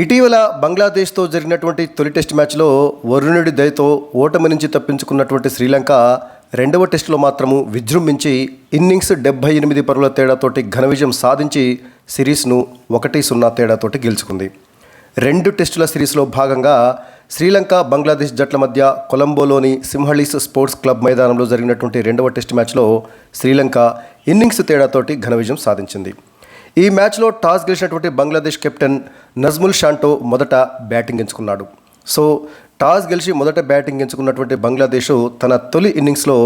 ఇటీవల బంగ్లాదేశ్తో జరిగినటువంటి తొలి టెస్ట్ మ్యాచ్లో వరుణుడి దయతో ఓటమి నుంచి తప్పించుకున్నటువంటి శ్రీలంక రెండవ టెస్టులో మాత్రము విజృంభించి ఇన్నింగ్స్ డెబ్బై ఎనిమిది పరుల తేడాతోటి ఘన విజయం సాధించి సిరీస్ను ఒకటి సున్నా తేడాతోటి గెలుచుకుంది. రెండు టెస్టుల సిరీస్లో భాగంగా శ్రీలంక బంగ్లాదేశ్ జట్ల మధ్య కొలంబోలోని సింహళీస్ స్పోర్ట్స్ క్లబ్ మైదానంలో జరిగినటువంటి రెండవ టెస్ట్ మ్యాచ్లో శ్రీలంక ఇన్నింగ్స్ తేడాతోటి ఘన విజయం సాధించింది. ఈ మ్యాచ్లో టాస్ గెలిచినటువంటి బంగ్లాదేశ్ కెప్టెన్ నజ్ముల్ షాంటో మొదట బ్యాటింగ్ ఎంచుకున్నాడు సో టాస్ గెలిచి మొదట బ్యాటింగ్ ఎంచుకున్నటువంటి బంగ్లాదేశ్ తన తొలి ఇన్నింగ్స్లో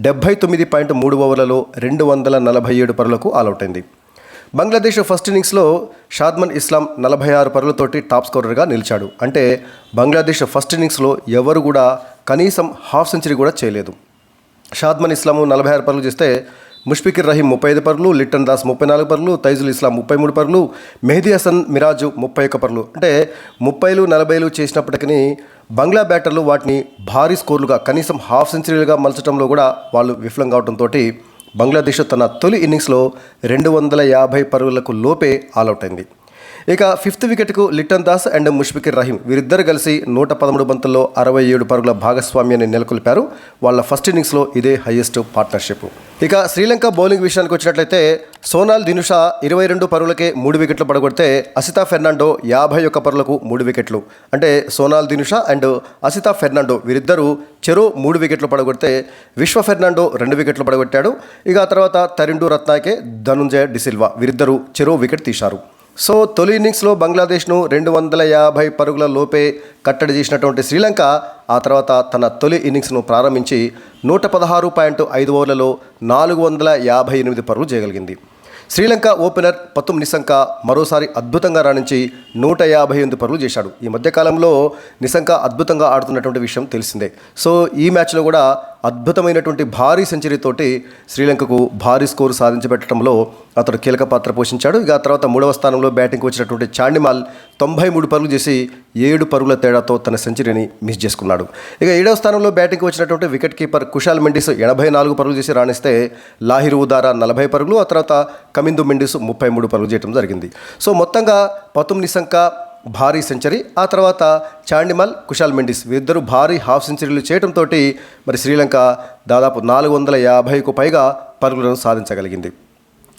డెబ్బై తొమ్మిది పాయింట్ మూడు ఓవర్లలో రెండు వందల నలభై ఏడు పరులకు ఆలౌట్ అయింది. బంగ్లాదేశ్ ఫస్ట్ ఇన్నింగ్స్లో షాద్మన్ ఇస్లాం నలభై ఆరు పరులతోటి టాప్ స్కోరర్గా నిలిచాడు. అంటే బంగ్లాదేశ్ ఫస్ట్ ఇన్నింగ్స్లో ఎవరు కూడా కనీసం హాఫ్ సెంచరీ కూడా చేయలేదు. షాద్మన్ ఇస్లాము నలభై ఆరు పరులు చేస్తే ముష్ఫికిర్ రహీం ముప్పై ఐదు పరులు లిట్టన్ దాస్ ముప్పై నాలుగు పరులు తైజుల్ ఇస్లాం ముప్పై మూడు పరులు మెహదీ హసన్ మిరాజు ముప్పై ఒక్క పరులు. అంటే ముప్పైలు నలభైలు చేసినప్పటికీ బంగ్లా బ్యాటర్లు వాటిని భారీ స్కోర్లుగా కనీసం హాఫ్ సెంచరీలుగా మలచడంలో కూడా వాళ్ళు విఫలం కావడంతో బంగ్లాదేశ్ తన తొలి ఇన్నింగ్స్లో రెండు వందల యాభై పరుగులకు లోపే ఆలౌట్ అయింది. ఇక ఫిఫ్త్ వికెట్కు లిటన్ దాస్ అండ్ ముష్ఫికిర్ రహీం వీరిద్దరు కలిసి నూట పదమూడు బంతుల్లో అరవై ఏడు పరుగుల భాగస్వామ్యాన్ని నెలకొల్పారు. వాళ్ళ ఫస్ట్ ఇన్నింగ్స్లో ఇదే హైయెస్ట్ పార్ట్నర్షిప్. ఇక శ్రీలంక బౌలింగ్ విషయానికి వచ్చినట్లయితే సోనాల్ దినుషా ఇరవై రెండు పరుగులకే మూడు వికెట్లు పడగొడితే అసితా ఫెర్నాండో యాభై ఒక్క పరులకు మూడు వికెట్లు. అంటే సోనాల్ దినుషా అండ్ అసితా ఫెర్నాండో వీరిద్దరూ చెరో మూడు వికెట్లు పడగొడితే విశ్వ ఫెర్నాండో రెండు వికెట్లు పడగొట్టాడు. ఇక ఆ తర్వాత తరిండు రత్నాకే ధనుంజయ డిసిల్వా వీరిద్దరూ చెరో వికెట్ తీశారు. సో తొలి ఇన్నింగ్స్లో బంగ్లాదేశ్ను రెండు వందల యాభై పరుగుల లోపే కట్టడి చేసినటువంటి శ్రీలంక ఆ తర్వాత తన తొలి ఇన్నింగ్స్ను ప్రారంభించి నూట పదహారు పాయింట్ ఐదు ఓవర్లలో నాలుగు వందల యాభై ఎనిమిది పరుగులు చేయగలిగింది. శ్రీలంక ఓపెనర్ పతుం నిశంక మరోసారి అద్భుతంగా రాణించి నూట యాభై ఎనిమిది పరుగులు చేశాడు. ఈ మధ్యకాలంలో నిశంక అద్భుతంగా ఆడుతున్నటువంటి విషయం తెలిసిందే. సో ఈ మ్యాచ్లో కూడా అద్భుతమైనటువంటి భారీ సెంచరీతోటి శ్రీలంకకు భారీ స్కోరు సాధించబెట్టడంలో అతడు కీలక పాత్ర పోషించాడు. ఇక ఆ తర్వాత మూడవ స్థానంలో బ్యాటింగ్కి వచ్చినటువంటి చాండిమాల్ తొంభై మూడు పరుగులు చేసి ఏడు పరుగుల తేడాతో తన సెంచరీని మిస్ చేసుకున్నాడు. ఇక ఏడవ స్థానంలో బ్యాటింగ్కి వచ్చినటువంటి వికెట్ కీపర్ కుషాల్ మెండిస్ ఎనభై నాలుగు పరుగులు చేసి రాణిస్తే లాహిర్ ఉదారా నలభై పరుగులు ఆ తర్వాత కమిందు మెండిస్ ముప్పై మూడు పరుగులు చేయడం జరిగింది. సో మొత్తంగా పతుమ్ నిశంక భారీ సెంచరీ ఆ తర్వాత చాండిమల్ కుషాల్ మెండిస్ వీరిద్దరూ భారీ హాఫ్ సెంచరీలు చేయడంతో మరి శ్రీలంక దాదాపు నాలుగు వందల యాభైకు పైగా పరుగులను సాధించగలిగింది.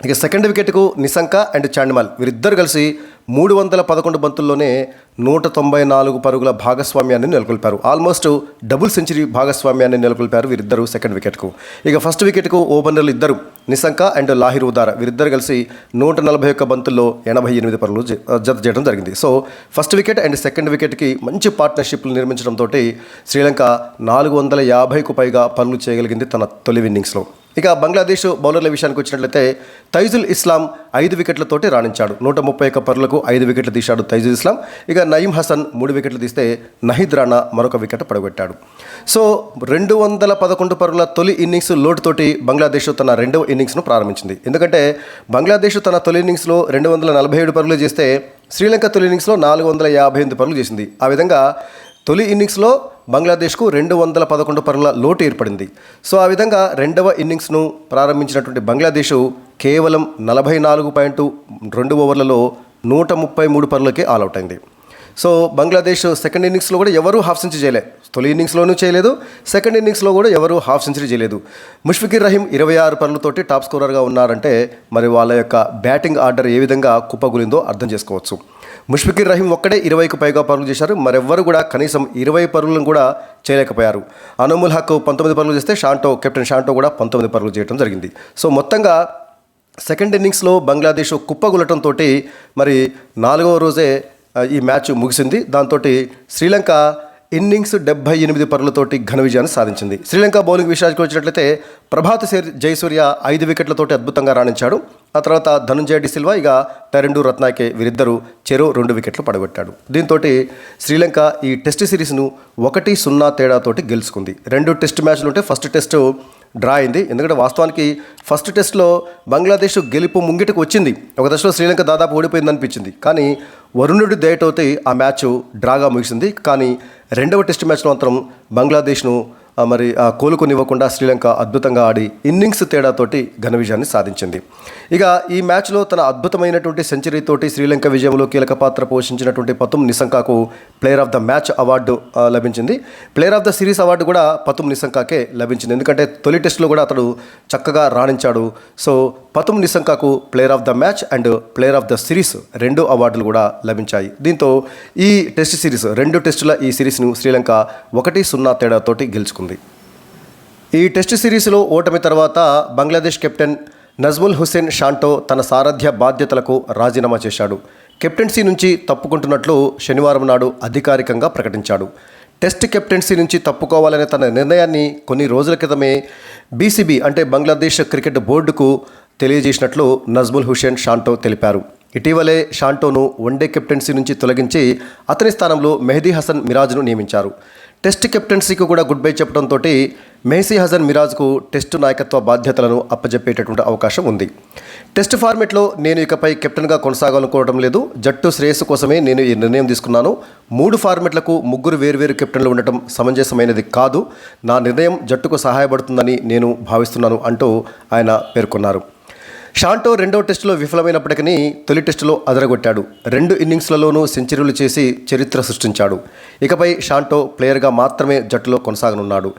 ఇక సెకండ్ వికెట్కు నిశంక అండ్ చాండిమల్ వీరిద్దరు కలిసి మూడు వందల పదకొండు బంతుల్లోనే నూట తొంభై నాలుగు పరుగుల భాగస్వామ్యాన్ని నెలకొల్పారు. ఆల్మోస్ట్ డబుల్ సెంచరీ భాగస్వామ్యాన్ని నెలకొల్పారు వీరిద్దరు సెకండ్ వికెట్కు. ఇక ఫస్ట్ వికెట్కు ఓపెనర్లు ఇద్దరు నిశంక అండ్ లాహిర్ ఉదార. వీరిద్దరు కలిసి నూట నలభై ఒక్క బంతుల్లో ఎనభై ఎనిమిది పరుగులు జ- జత చేయడం జరిగింది. So first wicket and second వికెట్కి మంచి పార్ట్నర్షిప్లు నిర్మించడంతో శ్రీలంక నాలుగు వందల యాభైకు పైగా పనులు చేయగలిగింది తన తొలి ఇన్నింగ్స్లో. ఇక బంగ్లాదేశ్ బౌలర్ల విషయానికి వచ్చినట్లయితే తైజుల్ ఇస్లాం ఐదు వికెట్లతోటి రాణించాడు. నూట ముప్పై ఒక్క పరులకు ఐదు వికెట్లు తీశాడు తైజుల్ ఇస్లాం. ఇక నయీం హసన్ మూడు వికెట్లు తీస్తే నహీద్ రాణా మరొక వికెట్ పడగొట్టాడు. సో రెండు వందల పదకొండు పరుగుల తొలి ఇన్నింగ్స్ లోటుతోటి బంగ్లాదేశ్ తన రెండవ ఇన్నింగ్స్ను ప్రారంభించింది. ఎందుకంటే బంగ్లాదేశ్ తన తొలి ఇన్నింగ్స్లో రెండు వందల నలభై ఏడు పరుగులు చేస్తే శ్రీలంక తొలి ఇన్నింగ్స్లో నాలుగు వందల యాభై ఎనిమిది పరులు చేసింది. ఆ విధంగా తొలి ఇన్నింగ్స్లో బంగ్లాదేశ్కు రెండు వందల పదకొండు పరుల లోటు ఏర్పడింది. సో ఆ విధంగా రెండవ ఇన్నింగ్స్ను ప్రారంభించినటువంటి బంగ్లాదేశ్ కేవలం నలభై నాలుగు పాయింట్ రెండు ఓవర్లలో నూట ముప్పై మూడు పరులకే ఆల్అవుట్ అయింది. సో బంగ్లాదేశ్ సెకండ్ ఇన్నింగ్స్లో కూడా ఎవరూ హాఫ్ సెంచరీ చేయలేదు తొలి ఇన్నింగ్స్లోనూ చేయలేదు సెకండ్ ఇన్నింగ్స్లో కూడా ఎవరూ హాఫ్ సెంచరీ చేయలేదు. ముష్ఫికిర్ రహీం ఇరవై ఆరు పనులతోటి టాప్ స్కోరర్గా ఉన్నారంటే మరి వాళ్ళ యొక్క బ్యాటింగ్ ఆర్డర్ ఏ విధంగా కుప్పగులిందో అర్థం చేసుకోవచ్చు. ముష్ఫికిర్ రహీం ఒక్కడే ఇరవైకి పైగా పరుగులు చేశారు మరెవ్వరు కూడా కనీసం ఇరవై పరుగులను కూడా చేయలేకపోయారు. అనుముల్ హక్ పంతొమ్మిది పరుగులు చేస్తే షాంటో కెప్టెన్ షాంటో కూడా పంతొమ్మిది పరుగులు చేయడం జరిగింది. సో మొత్తంగా సెకండ్ ఇన్నింగ్స్లో బంగ్లాదేశ్ కుప్పగులటంతో మరి నాలుగవ రోజే ఈ మ్యాచ్ ముగిసింది. దాంతో శ్రీలంక ఇన్నింగ్స్ డెబ్బై ఎనిమిది పరులతోటి ఘన విజయాన్ని సాధించింది. శ్రీలంక బౌలింగ్ విషయానికి వచ్చినట్లయితే ప్రభాత్ జయసూర్య ఐదు వికెట్లతోటి అద్భుతంగా రాణించాడు. ఆ తర్వాత ధనుంజయ డిసిల్వా ఇక టెరెండు రత్నాకే వీరిద్దరూ చెరో రెండు వికెట్లు పడగొట్టాడు. దీంతో శ్రీలంక ఈ టెస్ట్ సిరీస్ను ఒకటి సున్నా తేడాతోటి గెలుచుకుంది. రెండు టెస్ట్ మ్యాచ్లు ఉంటే ఫస్ట్ టెస్ట్ డ్రా అయింది. ఎందుకంటే వాస్తవానికి ఫస్ట్ టెస్ట్లో బంగ్లాదేశ్ గెలుపు ముంగిటకు వచ్చింది. ఒక దశలో శ్రీలంక దాదాపు ఓడిపోయింది అనిపించింది. కానీ వరుణుడి అవుతే ఆ మ్యాచ్ డ్రాగా ముగిసింది. కానీ రెండవ టెస్ట్ మ్యాచ్లో మాత్రం బంగ్లాదేశ్ను మరి ఆ, కోలుకొనివ్వకుండా శ్రీలంక అద్భుతంగా ఆడి ఇన్నింగ్స్ తేడాతోటి ఘన విజయాన్ని సాధించింది. ఇక ఈ మ్యాచ్లో తన అద్భుతమైనటువంటి సెంచరీతోటి శ్రీలంక విజయంలో కీలక పాత్ర పోషించినటువంటి Pathum నిసంకాకు player of the match award లభించింది. Player of the series award కూడా పతుమ్ నిసంకాకే లభించింది. ఎందుకంటే తొలి టెస్టులో కూడా అతడు చక్కగా రాణించాడు. So Pathum నిసంకాకు player of the match and player of the series రెండు అవార్డులు కూడా లభించాయి. దీంతో ఈ టెస్ట్ సిరీస్ రెండు టెస్టుల ఈ సిరీస్ను శ్రీలంక ఒకటి సున్నా తేడాతోటి గెలుచుకుంది. ఈ టెస్ట్ సిరీస్లో ఓటమి తర్వాత బంగ్లాదేశ్ కెప్టెన్ నజ్ముల్ హుస్సేన్ షాంటో తన సారథ్య బాధ్యతలకు రాజీనామా చేశాడు. కెప్టెన్సీ నుంచి తప్పుకుంటున్నట్లు శనివారం నాడు అధికారికంగా ప్రకటించాడు. టెస్ట్ కెప్టెన్సీ నుంచి తప్పుకోవాలనే తన నిర్ణయాన్ని కొన్ని రోజుల క్రితమే బీసీబీ అంటే బంగ్లాదేశ్ క్రికెట్ బోర్డుకు తెలియజేసినట్లు నజ్ముల్ హుషేన్ షాంటో తెలిపారు. ఇటీవలే షాంటోను వన్డే కెప్టెన్సీ నుంచి తొలగించి అతని స్థానంలో మెహదీ హసన్ మిరాజ్ను నియమించారు. టెస్ట్ కెప్టెన్సీకి కూడా గుడ్ బై చెప్పడంతో మెహసీ హసన్ మిరాజ్కు టెస్టు నాయకత్వ బాధ్యతలను అప్పజెప్పేటటువంటి అవకాశం ఉంది. టెస్ట్ ఫార్మెట్లో నేను ఇకపై కెప్టెన్గా కొనసాగాలనుకోవడం లేదు. జట్టు శ్రేయస్సు కోసమే నేను ఈ నిర్ణయం తీసుకున్నాను. మూడు ఫార్మెట్లకు ముగ్గురు వేర్వేరు కెప్టెన్లు ఉండటం సమంజసమైనది కాదు. నా నిర్ణయం జట్టుకు సహాయపడుతుందని నేను భావిస్తున్నాను అంటూ ఆయన పేర్కొన్నారు. షాంటో రెండో టెస్టులో విఫలమైనప్పటికీ తొలి టెస్టులో అదరగొట్టాడు. రెండు ఇన్నింగ్స్లలోనూ సెంచరీలు చేసి చరిత్ర సృష్టించాడు. ఇకపై షాంటో ప్లేయర్గా మాత్రమే జట్టులో కొనసాగనున్నాడు.